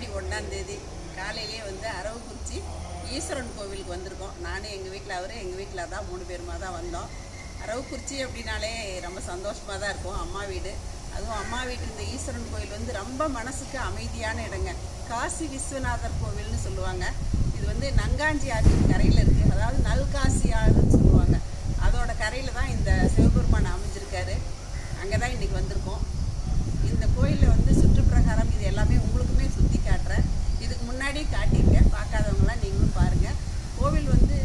ஆடி ஒன்றாந்தேதி காலையிலே வந்து அரவக்குறிச்சி ஈஸ்வரன் கோவிலுக்கு வந்திருக்கோம். நானும் எங்கள் வீட்டில் அவர் எங்கள் வீட்டில் தான் மூணு பேருமா தான் வந்தோம். அரவக்குறிச்சி அப்படின்னாலே ரொம்ப சந்தோஷமாக தான் இருக்கும். அம்மா வீடு. அதுவும் அம்மா வீட்டு இந்த ஈஸ்வரன் கோவில் வந்து ரொம்ப மனசுக்கு அமைதியான இடங்க. காசி விஸ்வநாதர் கோவில்னு சொல்லுவாங்க. இது வந்து நங்காஞ்சி ஆற்றின் கரையில் இருக்குது அதாவது நல்காசி ஆறுன்னு சொல்லுவாங்க. அதோட கரையில் தான் இந்த சிவபெருமான் அமைஞ்சிருக்காரு. அங்கே தான் இன்றைக்கி வந்திருக்கோம். இந்த கோயிலில் வந்து சுற்றுப்பிரகாரம் இது எல்லாமே உங்களுக்குமே சுற்றி காட்டுறேன் இதுக்கு முன்னாடி காட்டியிருக்கேன் பார்க்காதவங்களாம் நீங்களும் பாருங்கள் கோவில் வந்து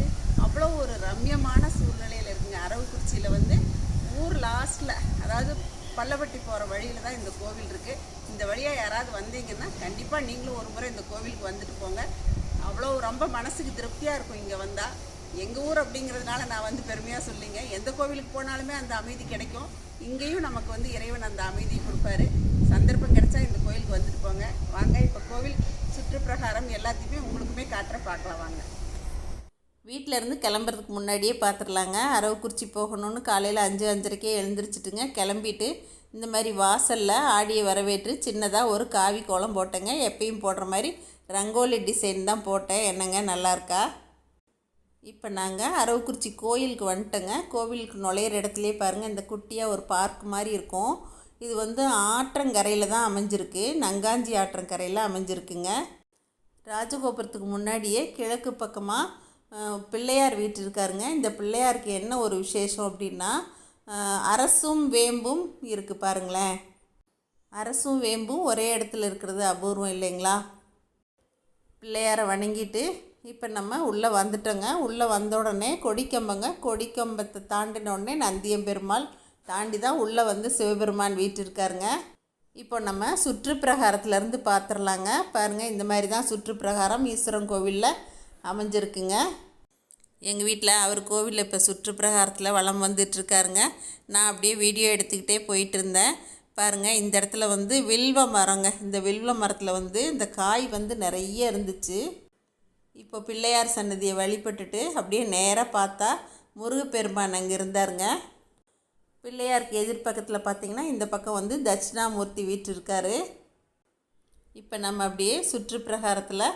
அவ்வளோ ஒரு ரம்யமான சூழ்நிலையில் இருக்குங்க அரவக்குறிச்சியில் வந்து ஊர் லாஸ்ட்டில் அதாவது பல்லவட்டி போகிற வழியில் தான் இந்த கோவில் இருக்குது இந்த வழியாக யாராவது வந்தீங்கன்னா கண்டிப்பாக நீங்களும் ஒரு முறை இந்த கோவிலுக்கு வந்துட்டு போங்க. அவ்வளோ ரொம்ப மனசுக்கு திருப்தியாக இருக்கும் இங்கே வந்தால் எங்கள் ஊர் அப்படிங்கிறதுனால நான் வந்து பெருமையாக சொல்லிங்க. எந்த கோவிலுக்கு போனாலுமே அந்த அமைதி கிடைக்கும். இங்கேயும் நமக்கு வந்து இறைவன் அந்த அமைதியை கொடுப்பாரு. சந்தர்ப்பம் கிடைச்சா இந்த கோயிலுக்கு வந்துட்டு போங்க. வாங்க இப்போ கோவில் சுற்றுப்பிரகாரம் எல்லாத்தையுமே உங்களுக்குமே காட்டுற பார்க்கலாம் வாங்க. வீட்டில் இருந்து கிளம்புறதுக்கு முன்னாடியே பார்த்துடலாங்க அரவக்குறிச்சி போகணும்னு காலையில் அஞ்சு அஞ்சரைக்கே எழுந்திரிச்சிட்டுங்க. கிளம்பிட்டு இந்த மாதிரி வாசலில் ஆடியை வரவேற்று சின்னதாக ஒரு காவி கோலம் போட்டேங்க. எப்பயும் போடுற மாதிரி ரங்கோலி டிசைன் தான் போட்டேன். என்னங்க நல்லாயிருக்கா இப்போ நாங்கள் அரவக்குறிச்சி கோயிலுக்கு வந்துட்டோங்க. கோவிலுக்கு நுழையிற இடத்துலையே பாருங்கள் இந்த குட்டியாக ஒரு பார்க் மாதிரி இருக்கும். இது வந்து ஆற்றங்கரையில் தான் அமைஞ்சிருக்கு. நங்காஞ்சி ஆற்றங்கரையில் அமைஞ்சிருக்குங்க. ராஜகோபுரத்துக்கு முன்னாடியே கிழக்கு பக்கமாக பிள்ளையார் வீட்டு இருக்காருங்க. இந்த பிள்ளையாருக்கு என்ன ஒரு விசேஷம் அப்படின்னா அரசும் வேம்பும் இருக்குது பாருங்களேன். அரசும் வேம்பும் ஒரே இடத்துல இருக்கிறது அபூர்வம் இல்லைங்களா? பிள்ளையாரை வணங்கிட்டு இப்போ நம்ம உள்ளே வந்துட்டோங்க. உள்ளே வந்த உடனே கொடிக்கம்பங்க. கொடிக்கம்பத்தை தாண்டின உடனே நந்தியம்பெருமாள் தாண்டி தான் உள்ளே வந்து சிவபெருமான் வீட்டு இருக்காருங்க. இப்போ நம்ம சுற்றுப்பிரகாரத்துலேருந்து பார்த்துடலாங்க பாருங்கள் இந்த மாதிரி தான் சுற்றுப்பிரகாரம் ஈஸ்வரன் கோவிலில் அமைஞ்சிருக்குங்க. எங்கள் வீட்டில் அவர் கோவிலில் இப்போ சுற்றுப்பிரகாரத்தில் வளம் வந்துட்டுருக்காருங்க நான் அப்படியே வீடியோ எடுத்துக்கிட்டே போயிட்டு இருந்தேன் பாருங்கள் இந்த இடத்துல வந்து வில்வ மரங்க. இந்த வில்வ மரத்தில் வந்து இந்த காய் வந்து நிறைய இருந்துச்சு. இப்போ பிள்ளையார் சன்னதியை வழிபட்டுட்டு அப்படியே நேராக பார்த்தா முருகப்பெருமான் அங்கே இருந்தாருங்க. பிள்ளையாருக்கு எதிர்பக்கத்தில் பார்த்தீங்கன்னா இந்த பக்கம் வந்து தட்சிணாமூர்த்தி வீட்டு இருக்காரு இப்போ நம்ம அப்படியே சுற்றுப்பிரகாரத்தில்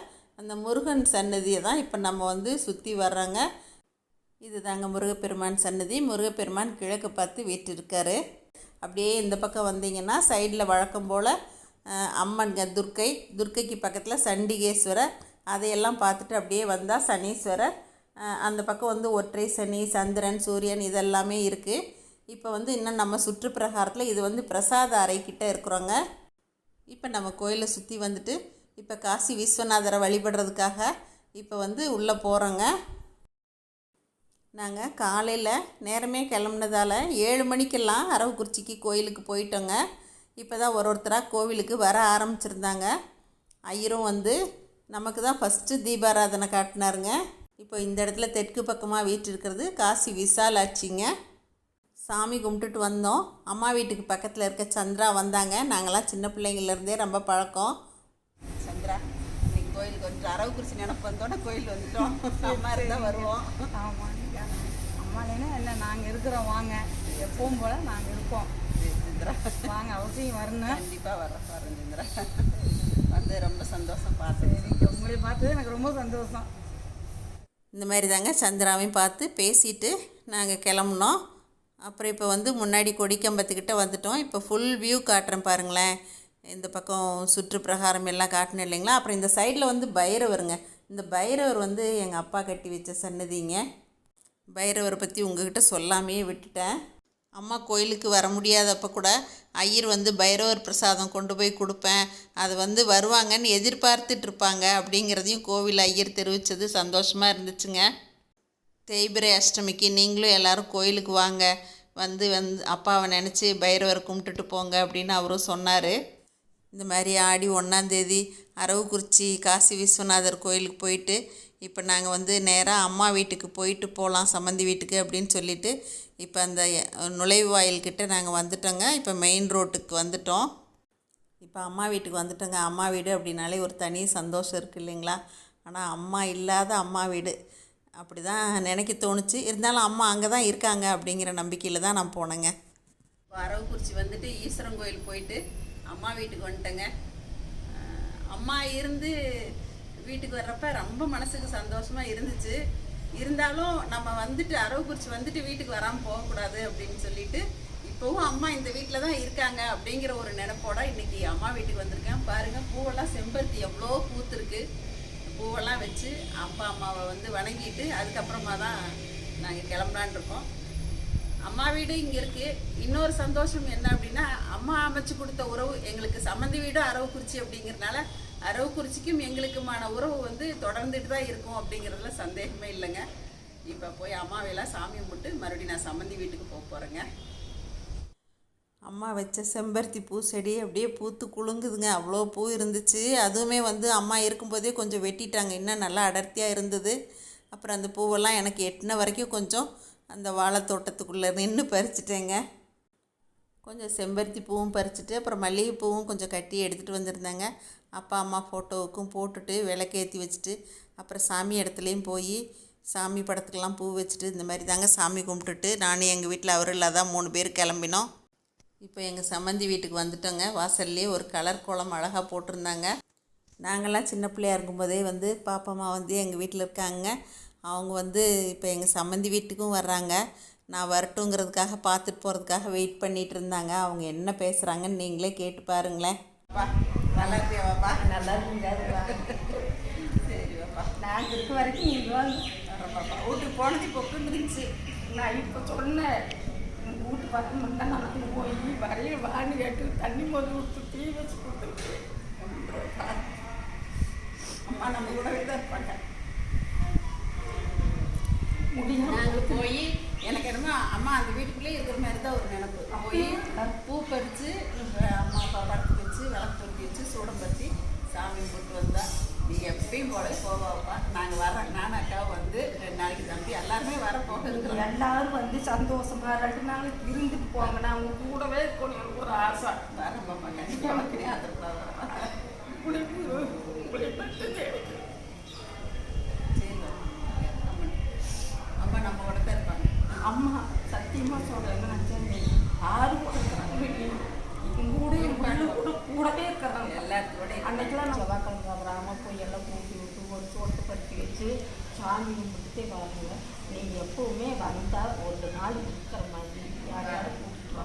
அந்த முருகன் சன்னதியை தான் இப்போ நம்ம வந்து சுற்றி வர்றோங்க. இது தாங்க முருகப்பெருமான் சன்னதி முருகப்பெருமான் கிழக்கு பார்த்து வீட்டிருக்காரு அப்படியே இந்த பக்கம் வந்தீங்கன்னா சைடில் வழக்கம் போல் அம்மன் துர்க்கை. துர்க்கைக்கு பக்கத்தில் சண்டிகேஸ்வரர். அதையெல்லாம் பார்த்துட்டு அப்படியே வந்தால் சனீஸ்வரர். அந்த பக்கம் வந்து ஒற்றை சனி சந்திரன் சூரியன் இதெல்லாமே இருக்குது இப்போ வந்து இன்னும் நம்ம சுற்றுப்பிரகாரத்தில் இது வந்து பிரசாத அறைக்கிட்ட இருக்கிறோங்க. இப்போ நம்ம கோயிலை சுற்றி வந்துட்டு இப்போ காசி விஸ்வநாதரை வழிபடுறதுக்காக இப்போ வந்து உள்ளே போகிறோங்க நாங்கள் காலையில் நேரமே கிளம்புனதால் ஏழு மணிக்கெல்லாம் அரவக்குறிச்சிக்கு கோயிலுக்கு போயிட்டோங்க. இப்போ தான் ஒரு ஒருத்தராக கோவிலுக்கு வர ஆரம்பிச்சிருந்தாங்க. ஐயரும் வந்து நமக்கு தான் ஃபஸ்ட்டு தீபாராதனை காட்டினாருங்க. இப்போ இந்த இடத்துல தெற்கு பக்கமாக வீட்டு இருக்கிறது காசி விசாலாட்சிங்க. சாமி கும்பிட்டுட்டு வந்தோம். அம்மா வீட்டுக்கு பக்கத்தில் இருக்க சந்திரா வந்தாங்க. நாங்களாம் சின்ன பிள்ளைங்கள்லேருந்தே ரொம்ப பழக்கம். கோயிலுக்கு வந்துட்டு அரவக்குறிச்சி நினப்பு வந்தோடனே கோயில் வந்துட்டோம். அம்மா இருந்தால் வருவோம். ஆமாங்க அம்மாலேனா என்ன நாங்கள் இருக்கிறோம் வாங்க. எப்பவும் போல் நாங்கள் இருக்கோம் சந்திரா வாங்க அவசியம் வரணும். கண்டிப்பாக வரோம் சந்திரா வந்து ரொம்ப சந்தோஷம் பார்த்து உங்களை பார்த்தது எனக்கு ரொம்ப சந்தோஷம். இந்த மாதிரி தாங்க சந்திராவையும் பார்த்து பேசிட்டு நாங்கள் கிளம்புனோம். அப்புறம் இப்போ வந்து முன்னாடி கொடிக்கம்பத்துக்கிட்ட வந்துட்டோம். இப்போ ஃபுல் வியூ காட்டுறேன் பாருங்களேன். இந்த பக்கம் சுற்றுப்பிரகாரம் எல்லாம் காட்டினேன் இல்லைங்களா? அப்புறம் இந்த சைடில் வந்து பைரவருங்க. இந்த பைரவர் வந்து எங்கள் அப்பா கட்டி வச்ச சன்னதிங்க பைரவரை பற்றி உங்ககிட்ட சொல்லாமே விட்டுட்டேன். அம்மா கோயிலுக்கு வர முடியாதப்போ கூட ஐயர் வந்து பைரவர் பிரசாதம் கொண்டு போய் கொடுப்பேன். அது வந்து வருவாங்கன்னு எதிர்பார்த்துட்ருப்பாங்க அப்படிங்கிறதையும் கோவில் ஐயர் தெரிவித்தது சந்தோஷமாக இருந்துச்சுங்க. தேய்பிரை அஷ்டமிக்கு நீங்களும் எல்லாரும் கோயிலுக்கு வாங்க. வந்து வந்து அப்பாவை நினச்சி பைரவர் கும்பிட்டுட்டு போங்க அப்படின்னு அவரும் சொன்னார். இந்த மாதிரி ஆடி ஒன்றாந்தேதி அரவக்குறிச்சி காசி விஸ்வநாதர் கோயிலுக்கு போயிட்டு இப்போ நாங்கள் வந்து நேராக அம்மா வீட்டுக்கு போயிட்டு போகலாம் சம்மந்தி வீட்டுக்கு அப்படின்னு சொல்லிட்டு இப்போ அந்த நுழைவாயில்கிட்ட நாங்கள் வந்துட்டோங்க. இப்போ மெயின் ரோட்டுக்கு வந்துட்டோம். இப்போ அம்மா வீட்டுக்கு வந்துட்டோங்க. அம்மா வீடு அப்படின்னாலே ஒரு தனி சந்தோஷம் இருக்குது இல்லைங்களா? ஆனால் அம்மா இல்லாத அம்மா வீடு. அப்படி தான் நினைக்க தோணுச்சு. இருந்தாலும் அம்மா அங்கே தான் இருக்காங்க அப்படிங்கிற நம்பிக்கையில் தான் நான் போனேங்க. இப்போ அரவக்குறிச்சி வந்துட்டு ஈஸ்வரன் கோயில் போயிட்டு அம்மா வீட்டுக்கு வந்துட்டேங்க. அம்மா இருந்து வீட்டுக்கு வர்றப்ப ரொம்ப மனசுக்கு சந்தோஷமாக இருந்துச்சு. இருந்தாலும் நம்ம வந்துட்டு அரவக்குறிச்சி வந்துட்டு வீட்டுக்கு வராமல் போகக்கூடாது அப்படின்னு சொல்லிட்டு இப்போவும் அம்மா இந்த வீட்டில் தான் இருக்காங்க அப்படிங்கிற ஒரு நினைப்போட இன்னைக்கு அம்மா வீட்டுக்கு வந்திருக்கேன். பாருங்கள் பூவெல்லாம் செம்பருத்தி எவ்வளோ பூத்துருக்கு. பூவெல்லாம் வச்சு அப்பா அம்மாவை வந்து வணங்கிட்டு அதுக்கப்புறமா தான் நாங்கள் கிளம்பலான் இருக்கோம். அம்மா வீடு இங்கே இருக்கு. இன்னொரு சந்தோஷம் என்ன அப்படின்னா அம்மா அமைச்சு கொடுத்த உறவு எங்களுக்கு சம்மந்தி வீடும் அரவக்குறிச்சி அப்படிங்கிறதுனால அரவக்குறிச்சிக்கும் எங்களுக்குமான உறவு வந்து தொடர்ந்துட்டு தான் இருக்கும் அப்படிங்கிறதுல சந்தேகமே இல்லைங்க. இப்போ போய் அம்மாவையெல்லாம் சாமி கும்பிட்டு மறுபடியும் நான் சம்மந்தி வீட்டுக்கு போக போகிறேங்க அம்மா வச்ச செம்பருத்தி பூ செடி அப்படியே பூத்து குலுங்குதுங்க. அவ்வளோ பூ இருந்துச்சு. அதுவுமே வந்து அம்மா இருக்கும்போதே கொஞ்சம் வெட்டிட்டாங்க. இன்னும் நல்லா அடர்த்தியாக இருந்தது. அப்புறம் அந்த பூவெல்லாம் எனக்கு எட்டின வரைக்கும் கொஞ்சம் அந்த வாழைத்தோட்டத்துக்குள்ளே நின்று பறிச்சிட்டேங்க. கொஞ்சம் செம்பருத்தி பூவும் பறிச்சுட்டு அப்புறம் மல்லிகைப்பூவும் கொஞ்சம் கட்டி எடுத்துகிட்டு வந்திருந்தாங்க. அப்பா அம்மா ஃபோட்டோவுக்கும் போட்டுட்டு விளக்கேற்றி வச்சுட்டு அப்புறம் சாமி இடத்துலையும் போய் சாமி படத்துக்கெல்லாம் பூ வச்சுட்டு இந்த மாதிரி தாங்க சாமி கும்பிட்டுட்டு நானும் எங்கள் வீட்டில் அவரும் இல்லாதான் மூணு பேர் கிளம்பினோம். இப்போ எங்கள் சம்மந்தி வீட்டுக்கு வந்துட்டோங்க. வாசல்லே ஒரு கலர் கோலம் அழகாக போட்டிருந்தாங்க. நாங்கள்லாம் சின்ன பிள்ளையா இருக்கும்போதே வந்து பாப்பாம்மா வந்து எங்கள் வீட்டில் இருக்காங்க. அவங்க வந்து இப்போ எங்கள் சம்மந்தி வீட்டுக்கும் வர்றாங்க. நான் வரட்டுங்கிறதுக்காக பார்த்துட்டு போகிறதுக்காக வெயிட் பண்ணிட்டு இருந்தாங்க. அவங்க என்ன பேசுகிறாங்கன்னு நீங்களே கேட்டு பாருங்களேன். நல்லா இருக்கியாவாப்பா நல்லா இருக்குங்க சரி வாப்பா நாங்கள் இருக்க வரைக்கும் நீங்கள் வாங்க. வரப்பாப்பா வீட்டுக்கு போனது இப்போ இருந்துச்சு. நான் இப்போ சொன்னேன். வீட்டு பக்கம் மட்டும் நான் போய் வரைய வான்னு கேட்டு தண்ணி மொதல் கொடுத்து டீ வச்சு கொடுத்துருக்கு. அம்மா நம்ம கூடவே தான் இருப்பாங்க. நாங்கள் போய் எனக்கு என்னமோ அம்மா அந்த வீட்டுக்குள்ளே இருக்கிற மாதிரி தான் ஒரு நினப்பு. போய் பூ பறித்து அம்மா அப்பா படத்துக்கு வச்சு விளக்கு பொருத்தி வச்சு சூடம் பற்றி சாமி போட்டு வந்தா நீ எப்பயும் போல போவாப்பா நாங்கள் வர நானும் அக்காவும் வந்து ரெண்டு நாளைக்கு தம்பி எல்லாருமே வர போக இருக்கிறோம் எல்லாரும் வந்து சந்தோஷமா ரெண்டு நாள் இருந்துட்டு போங்க. நான் உங்க கூடவே இருக்கணும் எனக்கு ஒரு ஆசை. பாப்பா கண்டிப்பாக மக்களே ஆதரப்படாத உங்களுக்கு உங்களை பற்றி தேவைக்கு சரி அம்மா அம்மா நம்ம கூட தான் இருப்பாங்க அம்மா சத்தியமா சொல்றேன் நினைச்சேன் ஆறு கூட கூடவே இருக்கிறாங்க. எல்லாத்தோடய அன்னைக்கெல்லாம் நான் வராம போய் எல்லாம் கூட்டி விட்டு ஒரு சோட்டு பறித்து வச்சு சாமி கும்பிட்டுட்டே வாங்க நீங்கள் எப்பவுமே வந்தால் ஒரு நாள் இருக்கிற மாதிரி யாரையாவது கூப்பிட்டு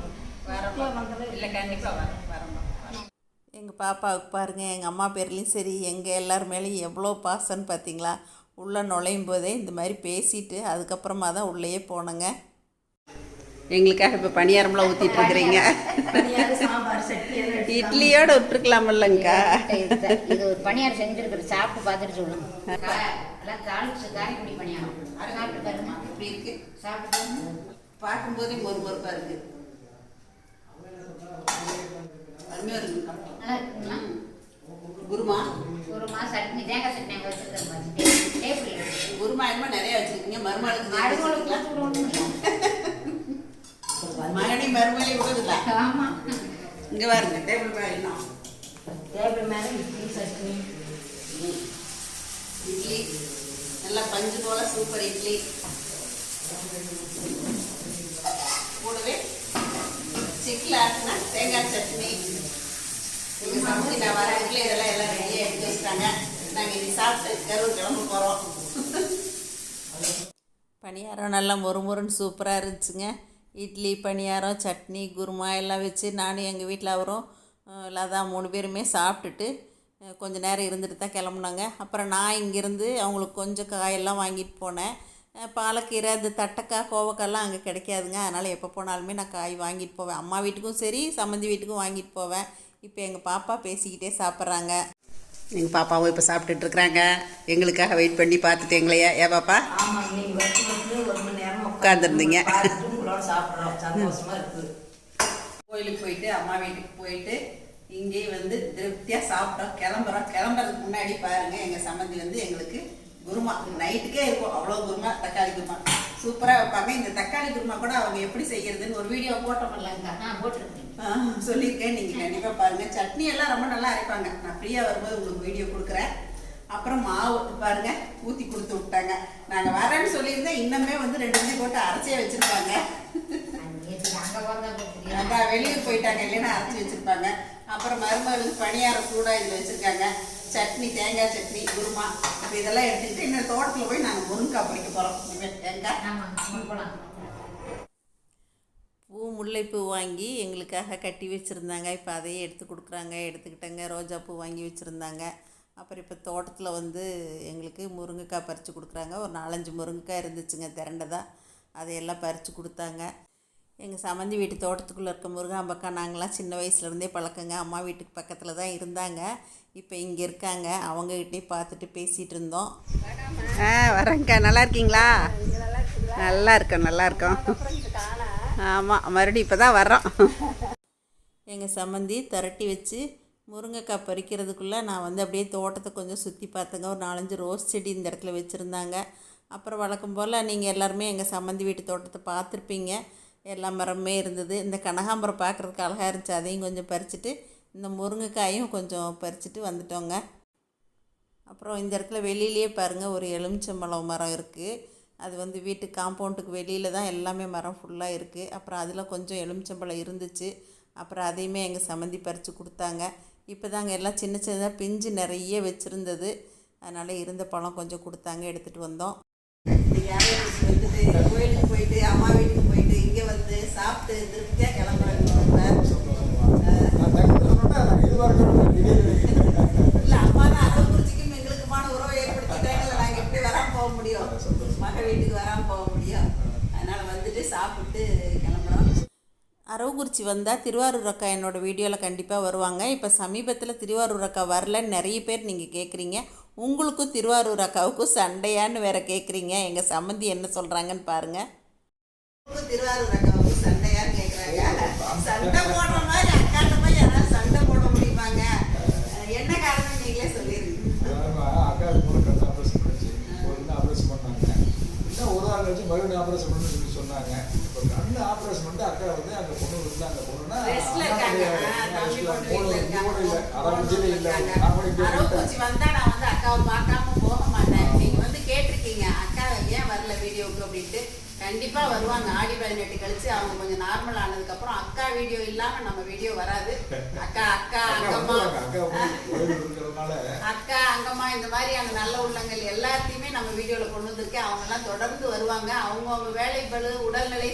வாங்க? இல்லை கண்டிப்பாக வரேன் எங்கள் பாப்பாவுக்கு பாருங்கள் எங்கள் அம்மா பேர்லேயும் சரி எங்கள் எல்லார் மேலேயும் எவ்வளோ பாசம்னு பார்த்தீங்களா உள்ளே நுழையும் போதே இந்த மாதிரி பேசிட்டு அதுக்கப்புறமா தான் உள்ளேயே போனோங்க. எங்களுக்காக இப்போ பணியாரம்லாம் ஊற்றிட்டு இருக்கிறீங்க. இட்லியோட விட்டுருக்கலாமில்லங்கக்கா இது ஒரு பணியாரம் செஞ்சிருக்குது சாப்பிட்டு பார்த்துட்டு சொல்லுங்க. இப்படி இருக்கு? சாப்பிட்டு. பார்க்கும்போதே மொறு மொறுப்பாக இருக்கு. அருமையாக இருக்குக்கா குருமா. மாதம் சட்னி தேங்காய் சட்னி அங்கே வச்சுருக்கேன் டேபிள். குருமா என்னமோ நிறைய வச்சுருக்கீங்க. மருமகளுக்கு. மகனி மருமலை விடுதுல ஆமா. இங்கே பாருங்க டேபிள் மேலே இன்னும் டேபிள் மேலே இட்லி சட்னி. இட்லி. நல்லா பஞ்சு போல சூப்பர் இட்லி. கூடவே சிக்கில் ஆட்டினா தேங்காய் சட்னி. சமைச்சு நான் எல்லாம் ரெடியாக எடுத்து வச்சுட்டாங்க நாங்கள் சாப்பிட்டு கிளம்ப போகிறோம் பணியாரம் நல்லா மொறு மொறுன்னு சூப்பராக இருந்துச்சுங்க. இட்லி பணியாரம் சட்னி குருமா எல்லாம் வச்சு நானும் எங்கள் வீட்டில் அவரும் லதா மூணு பேருமே சாப்பிட்டுட்டு கொஞ்சம் நேரம் இருந்துட்டு தான் கிளம்புனாங்க. அப்புறம் நான் இங்கேருந்து அவங்களுக்கு கொஞ்சம் காயெல்லாம் வாங்கிட்டு போனேன். பாலக்கீரை இந்த தட்டைக்காய் கோவக்காய்லாம் அங்கே கிடைக்காதுங்க. அதனால் எப்போ போனாலுமே நான் காய் வாங்கிட்டு போவேன். அம்மா வீட்டுக்கும் சரி சம்மந்தி வீட்டுக்கும் வாங்கிட்டு போவேன். இப்போ எங்கள் பாப்பா பேசிக்கிட்டே சாப்பிட்றாங்க. எங்கள் பாப்பாவும் இப்போ சாப்பிட்டுட்டு இருக்கிறாங்க எங்களுக்காக வெயிட் பண்ணி பார்த்துட்டு எங்களையா? ஏ பாப்பா? சாப்பிட்றோம். இருக்குது கோயிலுக்கு போயிட்டு அம்மா வீட்டுக்கு போயிட்டு இங்கேயே வந்து திருப்தியாக சாப்பிட்டோம். கிளம்புறோம். கிளம்புறதுக்கு முன்னாடி பாருங்க எங்கள் சம்மந்தி வந்து எங்களுக்கு குருமா. நைட்டுக்கே இருக்கும். அவ்வளோ குருமா தக்காளி குருமா. சூப்பராக வைப்பாங்க. இந்த தக்காளி குருமா கூட அவங்க எப்படி செய்யறதுன்னு ஒரு வீடியோ போட்டோம்லங்க சொல்லியிருக்கேன். நீங்கள் கண்டிப்பாக பாருங்கள் சட்னி எல்லாம் ரொம்ப நல்லா அரைப்பாங்க. நான் ஃப்ரீயாக வரும்போது உங்களுக்கு வீடியோ கொடுக்குறேன். அப்புறம் மாவு பாருங்க ஊற்றி கொடுத்து விட்டாங்க. நாங்கள் வரேன்னு சொல்லியிருந்தேன். இன்னுமே வந்து ரெண்டு மணி போட்டு அரைச்சே வச்சுருப்பாங்க. அதான் வெளியூர் போயிட்டாங்க. இல்லைன்னா அரைச்சி வச்சிருப்பாங்க. அப்புறம் மருமகளுக்கு பணியாரம் சூடாக இதில் வச்சுருக்காங்க. சட்னி தேங்காய் சட்னி குருமா. இப்போ இதெல்லாம் எடுத்துக்கிட்டு இன்னும் தோட்டத்தில் போய் நாங்கள் முருங்கைக்காய் பறிக்க போகிறோம் இனிமேல் தேங்காய். பூ முல்லைப்பூ வாங்கி எங்களுக்காக கட்டி வச்சுருந்தாங்க. இப்போ அதையே எடுத்து கொடுக்குறாங்க. எடுத்துக்கிட்டேங்க. ரோஜா பூ வாங்கி வச்சுருந்தாங்க. அப்புறம் இப்போ தோட்டத்தில் வந்து எங்களுக்கு முருங்கைக்காய் பறித்து கொடுக்குறாங்க. ஒரு நாலஞ்சு முருங்கைக்காய் இருந்துச்சுங்க திரண்டதா. அதையெல்லாம் பறித்து கொடுத்தாங்க. எங்கள் சம்மந்தி வீட்டு தோட்டத்துக்குள்ளே இருக்க முருகாம்பக்கா நாங்களாம் சின்ன வயசுலேருந்தே பழக்கங்க. அம்மா வீட்டுக்கு பக்கத்தில் தான் இருந்தாங்க. இப்போ இங்கே இருக்காங்க. அவங்ககிட்டே பார்த்துட்டு பேசிகிட்டு இருந்தோம். ஆ வரேங்க்கா நல்லா இருக்கீங்களா? நல்லா இருக்கோம் நல்லா இருக்கோம். ஆமாம் மறுபடியும் இப்போ தான் வர்றோம். எங்கள் சம்மந்தி திரட்டி வச்சு முருங்கைக்காய் பறிக்கிறதுக்குள்ளே நான் வந்து அப்படியே தோட்டத்தை கொஞ்சம் சுற்றி பார்த்தேங்க. ஒரு நாலஞ்சு ரோஸ் செடி இந்த இடத்துல வச்சுருந்தாங்க. அப்புறம் வழக்கம் போல் நீங்கள் எல்லாருமே எங்கள் சம்மந்தி வீட்டு தோட்டத்தை பார்த்துருப்பீங்க. எல்லா மரமே இருந்தது. இந்த கனகாம்பரம் பார்க்குறதுக்கு அழகாக இருந்துச்சு. அதையும் கொஞ்சம் பறிச்சுட்டு இந்த முருங்கைக்காயும் கொஞ்சம் பறிச்சுட்டு வந்துட்டோங்க. அப்புறம் இந்த இடத்துல வெளியிலேயே பாருங்கள் ஒரு எலுமிச்சம்பழம் மரம் இருக்குது அது வந்து வீட்டு காம்பவுண்டுக்கு வெளியில் தான் எல்லாமே மரம் ஃபுல்லாக இருக்குது அப்புறம் அதில் கொஞ்சம் எலுமிச்சம்பழம் இருந்துச்சு. அப்புறம் அதையுமே எங்கள் சம்மந்தி பறித்து கொடுத்தாங்க. இப்போ தாங்க எல்லாம் சின்ன சின்னதாக பிஞ்சு நிறைய வச்சுருந்தது. அதனால் இருந்த பழம் கொஞ்சம் கொடுத்தாங்க எடுத்துகிட்டு வந்தோம். கோயிலுக்கு போயிட்டு அம்மா வீட்டுக்கு வந்து சாப்பிட்டு திருப்தியாக கிளம்புறேன் இல்லை. அம்மா தான் அரவக்குறிச்சிக்கும் எங்களுக்குமான உறவை ஏற்படுத்திட்டாங்கல்ல நாங்கள் எப்படி வராமல் போக முடியும்? மக வீட்டுக்கு வராமல் போக முடியும். அதனால் வந்துட்டு சாப்பிட்டு கிளம்புறோம். அரவக்குறிச்சி வந்தால் திருவாரூர் அக்கா என்னோட வீடியோவில் கண்டிப்பாக வருவாங்க. இப்போ சமீபத்தில் திருவாரூர் அக்கா வரலன்னு நிறைய பேர் நீங்கள் கேட்குறீங்க உங்களுக்கும் திருவாரூர் அக்காவுக்கும் சண்டையான்னு வேற கேட்குறீங்க எங்கள் சம்மந்தி என்ன சொல்கிறாங்கன்னு பாருங்கள் திருவாரூர் அக்காவுக்கும் சண்டையான்னு கேட்குறாங்க சண்டை போடுற மாதிரி அக்காட்ட போய் யாராவது சண்டை போட முடியுமாங்க? என்ன காரணம் நீங்களே ஒரு ஆள் வச்சு மறுபடியும் ஆபரேஷன் பண்ணு சொல்லி சொன்னாங்க. இப்போ கண்ணு ஆபரேஷன் பண்ணிட்டு அக்கா வந்து அந்த பொண்ணு வந்து அந்த பொண்ணுனா ரெஸ்ட்ல இருக்காங்க. ஆ, தம்பி பொண்ணு வீட்ல இருக்காங்க. இல்லை. அரவஞ்சிலே வந்தா நான் வந்து அக்காவை பார்க்காம போக மாட்டேன். நீங்க வந்து கேட்டிருக்கீங்க. அக்கா ஏன் வரல வீடியோவுக்கு அப்படின்ட்டு. கண்டிப்பா வருவாங்க. ஆடி பதினெட்டு கழிச்சு அவங்க கொஞ்சம் நார்மல் ஆனதுக்கு அப்புறம் அக்கா வீடியோ இல்லாம நம்ம வீடியோ வராது. அக்கா அக்கா அங்கம்மா. அக்கா அங்கம்மா இந்த மாதிரியான நல்ல உள்ளங்கள் எல்லாத்தையுமே நம்ம வீடியோவில் கொண்டு வந்திருக்கேன். அவங்கெல்லாம் தொடர்ந்து வருவாங்க. அவங்கவுங்க வேலை பளு உடல்நிலை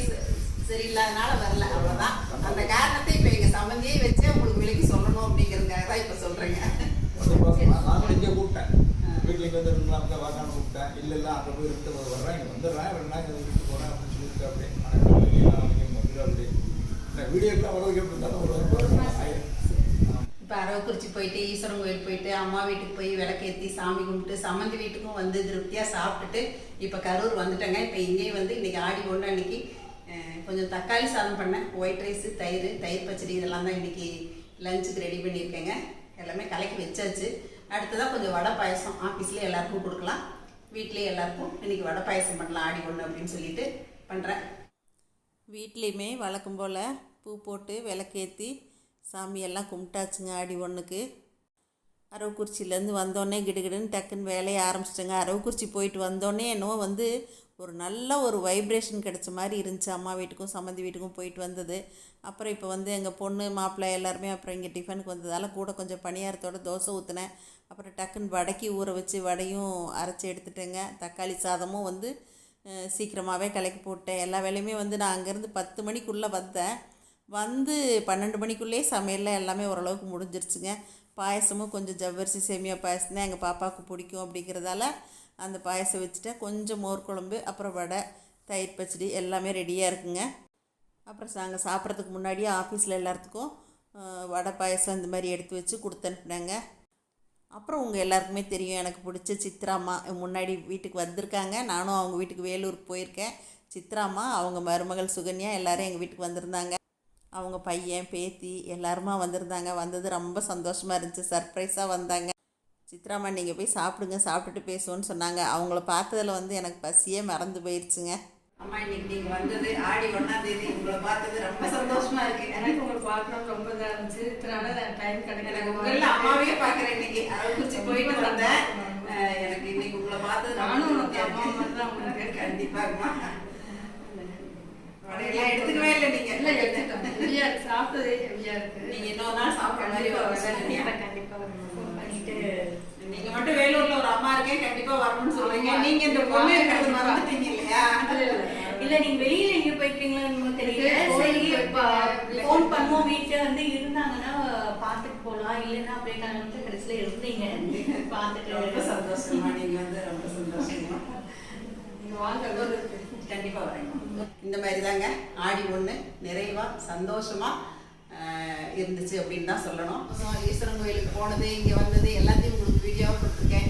சரியில்லாதனால வரல. அவ்வளோதான் அந்த காரணத்தை இப்போ எங்கள் சம்மந்தியே வச்சு உங்களுக்கு விலைக்கு சொல்லணும் அப்படிங்கிறதுக்காக தான் இப்போ சொல்கிறேங்க இங்கே கூப்பிட்டேன். வீட்டில் வந்து ரெண்டு நாள் வாக்கான்னு கூப்பிட்டேன் இல்லை இல்லை அங்கே போய் ரெண்டு போது வர்றேன். இங்கே வந்துடுறேன். ரெண்டு நாள் இங்கே போகிறேன் அப்படின்னு சொல்லியிருக்கேன் அப்படியே வந்துடும் அப்படி வீடியோக்கெலாம் ஒரு இப்போ அரவக்குறிச்சி போயிட்டு ஈஸ்வரன் கோயில் போயிட்டு அம்மா வீட்டுக்கு போய் விளக்கேற்றி சாமி கும்பிட்டு சம்மந்தி வீட்டுக்கும் வந்து திருப்தியாக சாப்பிட்டுட்டு இப்போ கரூர் வந்துட்டேங்க. இப்போ இங்கேயும் வந்து இன்றைக்கி ஆடி ஒன்று அன்னைக்கு கொஞ்சம் தக்காளி சாதம் பண்ணேன். ஒயிட் ரைஸு தயிர் தயிர் பச்சடி இதெல்லாம் தான் இன்றைக்கி லஞ்சுக்கு ரெடி பண்ணியிருக்கேங்க. எல்லாமே கலக்கி வச்சாச்சு. அடுத்ததாக கொஞ்சம் வடை பாயசம். ஆஃபீஸில் எல்லாருக்கும் கொடுக்கலாம். வீட்லேயே எல்லாருக்கும் இன்றைக்கி வடை பாயசம் பண்ணலாம் ஆடி ஒன்று அப்படின்னு சொல்லிட்டு பண்ணுறேன் வீட்லேயுமே வழக்கம் போல் பூ போட்டு விளக்கேற்றி சாமியெல்லாம் கும்பிட்டாச்சுங்க ஆடி ஒன்றுக்கு அரவக்குறிச்சியிலேருந்து வந்தோடனே கிடுகிடுன்னு டக்குன்னு வேலையை ஆரம்பிச்சிட்டேங்க. அரவக்குறிச்சி போயிட்டு வந்தோடனே என்னவோ வந்து ஒரு நல்ல ஒரு வைப்ரேஷன் கிடைச்ச மாதிரி இருந்துச்சு. அம்மா வீட்டுக்கும் சம்மந்தி வீட்டுக்கும் போயிட்டு வந்தது. அப்புறம் இப்போ வந்து எங்கள் பொண்ணு மாப்பிள்ளை எல்லாருமே அப்புறம் இங்கே டிஃபனுக்கு வந்ததால் கூட கொஞ்சம் பணியாரத்தோட தோசை ஊற்றினேன் அப்புறம் டக்குன்னு வடைக்கு ஊற வச்சு வடையும் அரைச்சி எடுத்துட்டேங்க. தக்காளி சாதமும் வந்து சீக்கிரமாகவே கலக்கி போட்டேன். எல்லா வேலையுமே வந்து நான் அங்கேருந்து பத்து மணிக்குள்ளே வந்தேன். வந்து பன்னெண்டு மணிக்குள்ளேயே சமையலில் எல்லாமே ஓரளவுக்கு முடிஞ்சிருச்சுங்க. பாயசமும் கொஞ்சம் ஜவ்வரிசி சேமியா பாயசம் தான் எங்கள் பாப்பாவுக்கு பிடிக்கும் அப்படிங்கிறதால அந்த பாயசம் வச்சுட்டேன். கொஞ்சம் மோர் குழம்பு அப்புறம் வடை தயிர் பச்சடி எல்லாமே ரெடியாக இருக்குங்க. அப்புறம் நாங்கள் சாப்பிட்றதுக்கு முன்னாடியே ஆஃபீஸில் எல்லாத்துக்கும் வடை பாயசம் இந்த மாதிரி எடுத்து வச்சு கொடுத்து அனுப்புனாங்க. அப்புறம் உங்கள் எல்லாருக்குமே தெரியும். எனக்கு பிடிச்ச சித்ராம்மா முன்னாடி வீட்டுக்கு வந்திருக்காங்க. நானும் அவங்க வீட்டுக்கு வேலூருக்கு போயிருக்கேன். சித்ராம்மா அவங்க மருமகள் சுகன்யா எல்லோரும் எங்கள் வீட்டுக்கு வந்திருந்தாங்க. அவங்க பையன் பேத்தி எல்லாருமா வந்திருந்தாங்க. வந்தது ரொம்ப சந்தோஷமாக இருந்துச்சு. சர்ப்ரைஸாக வந்தாங்க. சித்ராம்மா நீங்கள் போய் சாப்பிடுங்க சாப்பிட்டுட்டு பேசுவோன்னு சொன்னாங்க. அவங்கள பார்த்ததுல வந்து எனக்கு பசியே மறந்து போயிடுச்சுங்க அம்மா இன்னைக்கு நீங்கள் வந்தது ஆடி ஒன்றாம் தேதி உங்களை பார்த்தது ரொம்ப சந்தோஷமாக இருக்கு. எனக்கு உங்களை பார்க்கணும் ரொம்ப இதாக இருந்துச்சு. இத்தனால டைம் கிடைக்கல. உங்கள அம்மாவே பார்க்குறேன் இன்னைக்கு. அரவக்குறிச்சி போயிட்டு வந்தேன். எனக்கு இன்னைக்கு உங்களை பார்த்தது ரொம்ப நானும் உனக்கு அம்மா. மாதிரி தான் உங்களுக்கு. கண்டிப்பாகம்மா வடையெல்லாம் எடுத்துக்கவே இல்லை நீங்கள் எடுத்துட்டோம் ஹெவியாக இருக்கு. சாப்பிட்டதே ஹெவியாக இருக்கு. நீங்க இன்னொரு நாள் சாப்பிட்ற மாதிரி ஒரு கண்டிப்பா வருஷம் வரேன். கண்டிப்பா வரேன். ஃபோன் பண்ணிட்டு சொன்னாங்க கண்டிப்பா வரணும்னு சொல்றீங்க? நீங்க இந்த பொண்ணு இருக்கிறது மறந்துட்டீங்க இல்லையா? இல்ல நீங்க வெளியில எங்க என்னமோ தெரியல. சரி ஃபோன் பண்ணுவோம். வீட்டுல வந்து இருந்தாங்கன்னா பாத்துட்டு போலாம். இல்லைன்னா அப்படியே கிளம்பிட்டு கடைசியில இருந்தீங்க ரொம்ப பாத்துட்டு சந்தோஷமா நீங்க வந்து ரொம்ப சந்தோஷமா நீங்க வாங்க கண்டிப்பா வரேன் இந்த மாதிரி தாங்க ஆடி ஒண்ணு. நிறைவா சந்தோஷமா இருந்துச்சு அப்படின்னு தான் சொல்லணும். ஈஸ்வரன் கோயிலுக்கு போனது இங்க வந்தது எல்லாத்தையும் உங்களுக்கு வீடியோவாக கொடுத்துருக்கேன்.